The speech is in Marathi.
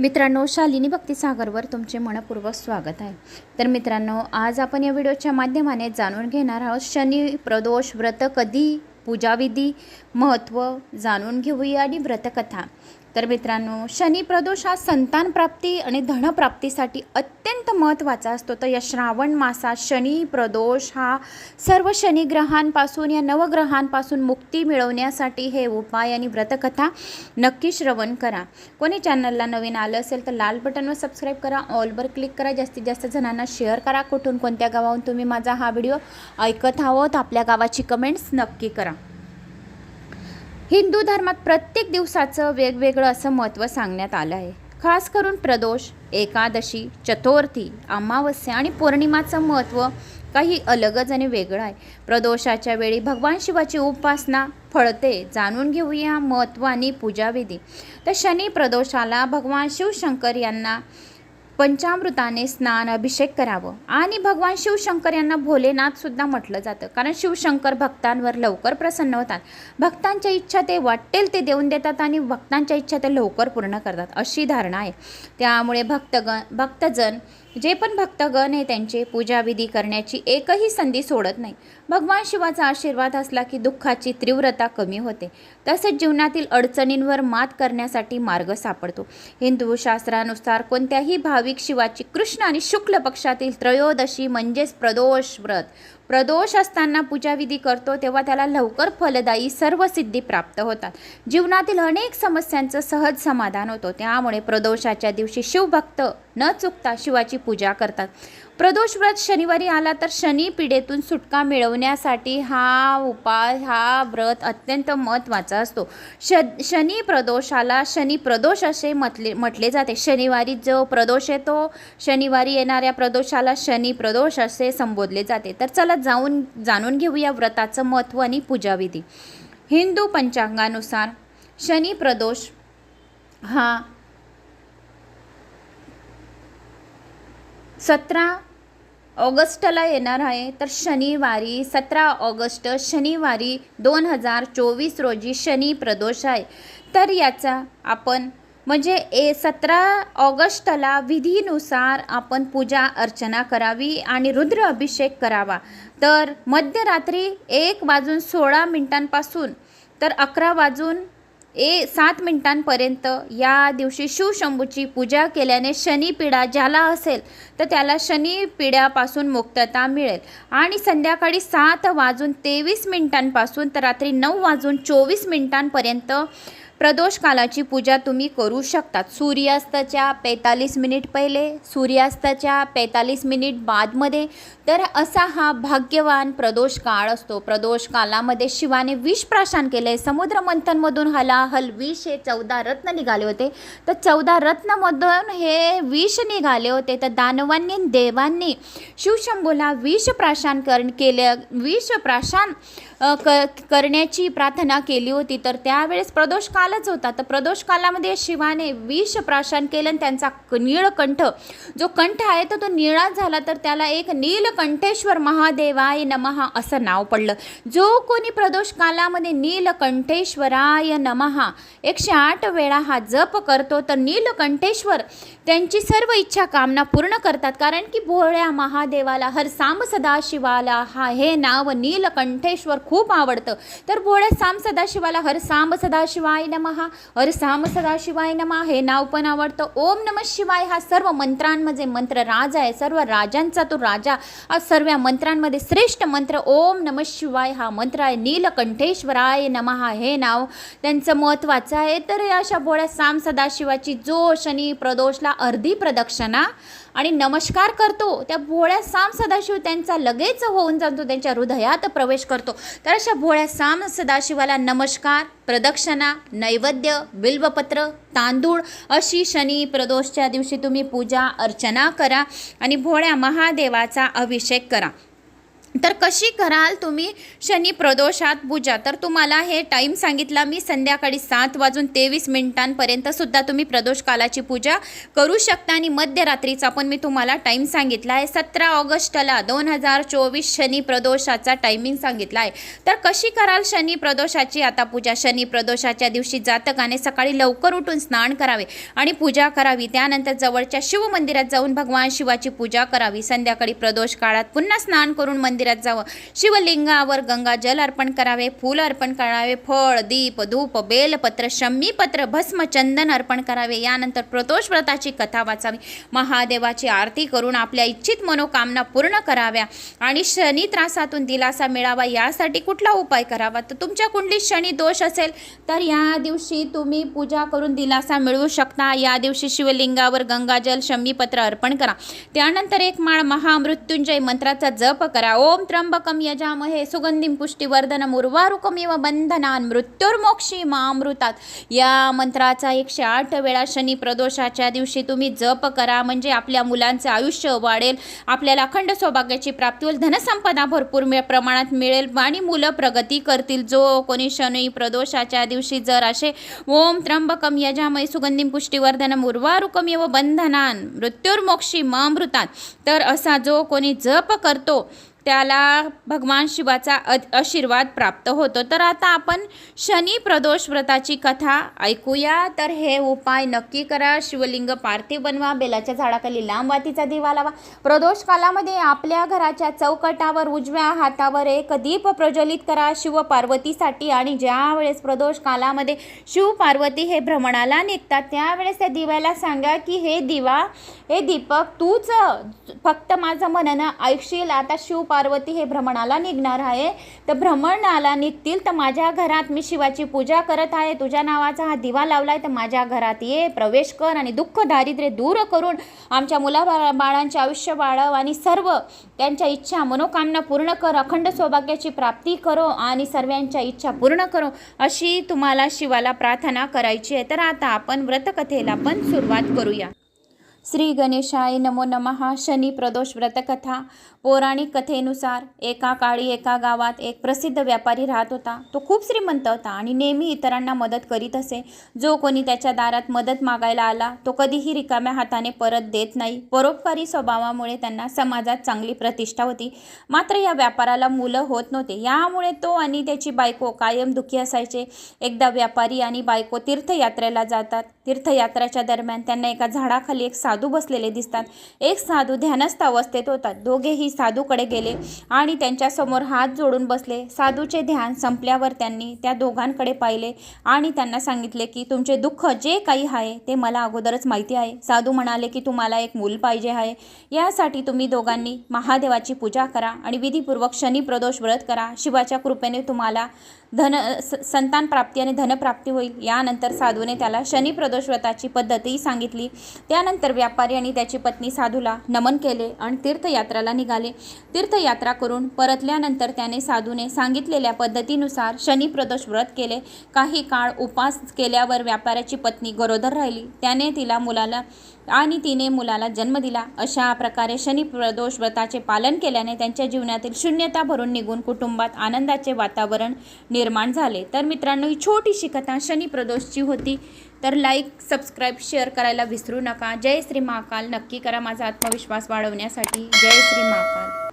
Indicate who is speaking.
Speaker 1: मित्रांनो शालिनी भक्तिसागरवर तुमचे मनपूर्वक स्वागत आहे. तर मित्रांनो आज आपण या व्हिडिओच्या माध्यमाने जाणून घेणार आहोत शनी प्रदोष व्रत कधी पूजाविधी महत्त्व जाणून घेऊया आणि व्रतकथा. तर मित्रांनो शनी प्रदोष हा संतान प्राप्ती आणि धनप्राप्तीसाठी अत्यंत महत्त्वाचा असतो. तर या श्रावण मासात शनी प्रदोष हा सर्व शनिग्रहांपासून या नवग्रहांपासून मुक्ती मिळवण्यासाठी हे उपाय आणि व्रतकथा नक्की श्रवण करा. कोणी चॅनलला नवीन आलं असेल तर लाल बटनवर सबस्क्राईब करा ऑलवर क्लिक करा. जास्तीत जास्त जणांना शेअर करा. कुठून कोणत्या गावाहून तुम्ही माझा हा व्हिडिओ ऐकत आहोत आपल्या गावाची कमेंट्स नक्की करा. हिंदू धर्मात प्रत्येक दिवसाचं वेगवेगळं असं महत्त्व सांगण्यात आलं आहे. खास करून प्रदोष एकादशी चतुर्थी अमावस्या आणि पौर्णिमाचं महत्त्व काही अलगच आणि वेगळं आहे. प्रदोषाच्या वेळी भगवान शिवाची उपासना फळते जाणून घेऊया महत्त्व आणि पूजाविधी. तर शनी प्रदोषाला भगवान शिवशंकर यांना पंचामृताने स्नान अभिषेक करावं. आणि भगवान शिवशंकर यांना भोलेनाथसुद्धा म्हटलं जातं. कारण शिवशंकर भक्तांवर लवकर प्रसन्न होतात. भक्तांच्या इच्छा ते वाटेल ते देऊन देतात आणि भक्तांच्या इच्छा ते लवकर पूर्ण करतात. अशी धारणा आहे. त्यामुळे भक्तगण भक्तजन जे पण भक्तगण हे त्यांचे पूजाविधी करण्याची एकही संधी सोडत नाही. भगवान शिवाचा आशीर्वाद असला की दुःखाची तीव्रता कमी होते. तसेच जीवनातील अडचणींवर मात करण्यासाठी मार्ग सापडतो. हिंदू शास्त्रानुसार कोणत्याही भाविक शिवाची कृष्ण आणि शुक्ल पक्षातील त्रयोदशी म्हणजेच प्रदोष व्रत. प्रदोष असताना पूजाविधी करतो तेव्हा त्याला लवकर फलदायी सर्व सिद्धी प्राप्त होतात. जीवनातील अनेक समस्यांचं सहज समाधान होतो. त्यामुळे प्रदोषाच्या दिवशी शिवभक्त न चुकता शिवाची पूजा करतात. प्रदोष व्रत शनिवारी आला तर शनी पिढेतून सुटका मिळवण्यासाठी हा उपाय हा व्रत अत्यंत महत्त्वाचा असतो. श शनी प्रदोषाला शनी प्रदोष असे म्हटले म्हटले जाते. शनिवारी जो प्रदोष येतो शनिवारी येणाऱ्या प्रदोषाला शनी प्रदोष असे संबोधले जाते. तर चला जाऊन जाणून घेऊया व्रताचं महत्त्व आणि पूजाविधी. हिंदू पंचांगानुसार शनी प्रदोष हा सतरा ऑगस्टला येणार आहे तर शनिवारी सतरा ऑगस्ट शनिवारी दोन हजार चोवीस रोजी शनी प्रदोष आहे. तर याचा आपण म्हणजे ए सतरा ऑगस्टला विधीनुसार आपण पूजा अर्चना करावी आणि रुद्र अभिषेक करावा. तर मध्यरात्री एक वाजून सोळा मिनिटांपासून तर अकरा वाजून ए सात मिनिटांपर्यंत या दिवशी शिवशंभूची पूजा केल्याने शनिपीडा ज्याला असेल तर त्याला शनिपिड्यापासून मुक्तता मिळेल. आणि संध्याकाळी सात वाजून तेवीस मिनिटांपासून तर रात्री नऊ वाजून चोवीस मिनिटांपर्यंत प्रदोष कालाची पूजा तुम्ही करू शकतात. सूर्यास्ताच्या पेतालीस मिनिट पहिले सूर्यास्ताच्या पेतालीस मिनिट बादमध्ये. तर असा हा भाग्यवान प्रदोष काळ असतो. प्रदोष कालामध्ये शिवाने विष प्राशन केले. समुद्र मंथनमधून हलाहल विष हे चौदा रत्न निघाले होते. तर चौदा रत्नमधून हे विष निघाले होते. तर दानवांनी देवांनी शिवशंभूला विष प्राशन कर केले विष प्राशन क करण्याची प्रार्थना केली होती. तर त्यावेळेस प्रदोष कालच होता. तर प्रदोष कालामध्ये शिवाने विष प्राशन केलं आणि त्यांचा नीळकंठ जो कंठ आहे तर तो निळा झाला. तर त्याला एक नीलकंठेश्वर महादेवाय नमहा असं नाव पडलं. जो कोणी प्रदोष कालामध्ये नीलकंठेश्वराय नमहा एकशे आठ वेळा हा जप करतो तर नीलकंठेश्वर त्यांची सर्व इच्छा कामना पूर्ण करतात. कारण की भोळ्या महादेवाला हर सांब सदाशिवाला हा हे नाव नीलकंठेश्वर खूप आवडतं. तर भोळ्या सांब सदाशिवाला हर सांब सदाशिवाय नमहा अरे साम सदाशिवाय नमा। हे नाव पण आवडतं. ओम नम शिवाय हा सर्व मंत्रांमध्ये मंत्र राजा आहे. सर्व राजांचा तो राजा. हा सर्व मंत्रांमध्ये श्रेष्ठ मंत्र ओम नम शिवाय हा मंत्र आहे. नीलकंठेश्वराय नमहा हे नाव. त्यांचं महत्त्वाचं आहे. तर अशा भोळ्या साम सदाशिवाची जो शनी प्रदोषला अर्धी प्रदक्षिणा. आणि नमस्कार करतो त्या भोळ्या साम सदाशिव त्यांचा लगेच होऊन जातो त्यांच्या हृदयात प्रवेश करतो. तर अशा भोळ्या साम सदाशिवाला नमस्कार प्रदक्षिणा नैवेद्य बिल्वपत्र तांदूळ अशी शनी प्रदोषच्या दिवशी तुम्ही पूजा अर्चना करा आणि भोळ्या महादेवाचा अभिषेक करा. तर कशी कराल तुम्ही? शनी प्रदोषात पूजा तर तुम्हाला हे टाईम सांगितला मी संध्याकाळी सात वाजून तेवीस मिनिटांपर्यंत सुद्धा तुम्ही प्रदोष कालाची पूजा करू शकता आणि मध्यरात्रीचा पण मी तुम्हाला टाईम सांगितला आहे. सतरा ऑगस्टला दोन हजार चोवीस शनी प्रदोषाचा टायमिंग सांगितला आहे. तर कशी कराल शनी प्रदोषाची? आता पूजा शनी प्रदोषाच्या दिवशी जातकाने सकाळी लवकर उठून स्नान करावे आणि पूजा करावी. त्यानंतर जवळच्या शिव मंदिरात जाऊन भगवान शिवाची पूजा करावी. संध्याकाळी प्रदोष काळात पुन्हा स्नान करून मंदिर मंदिरात जावं. शिवलिंगावर गंगा जल अर्पण करावे फूल अर्पण करावे फळ दीप धूप बेलपत्र शमीपत्र भस्म चंदन अर्पण करावे. यानंतर प्रतोष व्रताची कथा वाचावी. महादेवाची आरती करून आपल्या इच्छित मनोकामना पूर्ण कराव्या आणि शनी त्रासातून दिलासा मिळावा यासाठी कुठला उपाय करावा? तर तुमच्या कुंडलीत शनी दोष असेल तर या दिवशी तुम्ही पूजा करून दिलासा मिळवू शकता. या दिवशी शिवलिंगावर गंगाजल शमीपत्र अर्पण करा. त्यानंतर एक माळ महामृत्युंजय मंत्राचा जप करा. ओ ओम त्र्यंबकम यजामहे सुगंधिम पुष्टीवर्धनम उर्वारुकमिव बंधनान मृत्युर्मोक्षी मामृतात या मंत्राचा एकशे आठ वेळा शनी प्रदोषाच्या दिवशी तुम्ही जप करा म्हणजे आपल्या मुलांचं आयुष्य वाढेल आपल्याला अखंड सौभाग्याची प्राप्ती होईल धनसंपदा भरपूर मिळ प्रमाणात मिळेल आणि मुलं प्रगती करतील. जो कोणी शनी प्रदोषाच्या दिवशी जर असे ओम त्र्यंबकम यजामय सुगंधिम पुष्टीवर्धनम उर्वारुकमिव बंधनान मृत्युर्मोक्षी मामृतात तर असा जो कोणी जप करतो त्याला भगवान शिवाचा अ आशीर्वाद प्राप्त होतो. तर आता आपण शनी प्रदोष व्रताची कथा ऐकूया. तर हे उपाय नक्की करा. शिवलिंग पार्थिव बनवा. बेलाच्या झाडाखाली लांब वातीचा दिवा लावा. प्रदोष कालामध्ये आपल्या घराच्या चौकटावर उजव्या हातावर एक दीप प्रज्वलित करा. शिव पार्वतीसाठी आणि ज्या वेळेस प्रदोष कालामध्ये शिव पार्वती हे भ्रमणाला निघतात त्यावेळेस त्या दिव्याला सांगा की हे दिवा हे दीपक तूच फक्त माझं म्हणणं ऐकशील. आता शिव पार्वती हे भ्रमणाला निघणार आहे. तर भ्रमणाला निघतील. तर माझ्या घरात मी शिवाची पूजा करत आहे. तुझ्या नावाचा हा दिवा लावलाय. तर माझ्या घरात ये प्रवेश कर आणि दुःख दारिद्र्य दूर करून आमच्या मुला बाळांचे आयुष्य वाढव आणि सर्व त्यांच्या इच्छा मनोकामना पूर्ण कर. अखंड सौभाग्याची प्राप्ती करो आणि सर्वांच्या इच्छा पूर्ण करो. अशी तुम्हाला शिवाला प्रार्थना करायची आहे. तर आता आपण व्रतकथेला पण सुरुवात करूया. श्री गणेशाय नमो नमः शनी प्रदोष व्रतकथा पौराणिक कथेनुसार एका काळी एका गावात एक प्रसिद्ध व्यापारी राहत होता. तो खूप श्रीमंत होता आणि नेहमी इतरांना मदत करीत असे. जो कोणी त्याच्या दारात मदत मागायला आला तो कधीही रिकाम्या हाताने परत देत नाही. परोपकारी स्वभावामुळे त्यांना समाजात चांगली प्रतिष्ठा होती. मात्र या व्यापाराला मुलं होत नव्हते. यामुळे तो आणि त्याची बायको कायम दुःखी असायचे. एकदा व्यापारी आणि बायको तीर्थयात्रेला जातात. तीर्थयात्रेच्या दरम्यान त्यांना एका झाडाखाली एक साधू साधू बसलेले दिसतात. एक साधू ध्यानस्थ अवस्थेत होतात दोघेही साधूकडे गेले आणि त्यांच्यासमोर हात जोडून बसले. साधूचे ध्यान संपल्यावर त्यांनी त्या दोघांकडे पाहिले आणि त्यांना सांगितले की तुमचे दुःख जे काही आहे ते मला अगोदरच माहिती आहे. साधू म्हणाले की तुम्हाला एक मूल पाहिजे आहे. यासाठी तुम्ही दोघांनी महादेवाची पूजा करा आणि विधीपूर्वक शनी प्रदोष व्रत करा. शिवाच्या कृपेने तुम्हाला धन स संतान प्राप्ती आणि धनप्राप्ती होईल. यानंतर साधूने त्याला शनी प्रदोष व्रताची पद्धतही सांगितली. त्यानंतर व्यापारी आणि त्याची पत्नी साधूला नमन केले आणि तीर्थयात्राला निघाले. तीर्थयात्रा करून परतल्यानंतर त्याने साधूने सांगितलेल्या पद्धतीनुसार शनी प्रदोष व्रत केले. काही काळ उपास केल्यावर व्यापाऱ्याची पत्नी गरोदर राहिली. त्याने तिला मुलाला आणि तिने मुलाला जन्म दिला. अशा प्रकारे शनी प्रदोष व्रताचे पालन केल्याने त्यांच्या जीवनातील शून्यता भरून निघून कुटुंबात आनंदाचे वातावरण निर्माण झाले. तर मित्रांनो ही छोटीशी कथा शनी प्रदोषची होती. तर लाईक सबस्क्राईब शेअर करायला विसरू नका. जय श्री महाकाल. नक्की करा माझा आत्मविश्वास वाढवण्यासाठी. जय श्री महाकाल.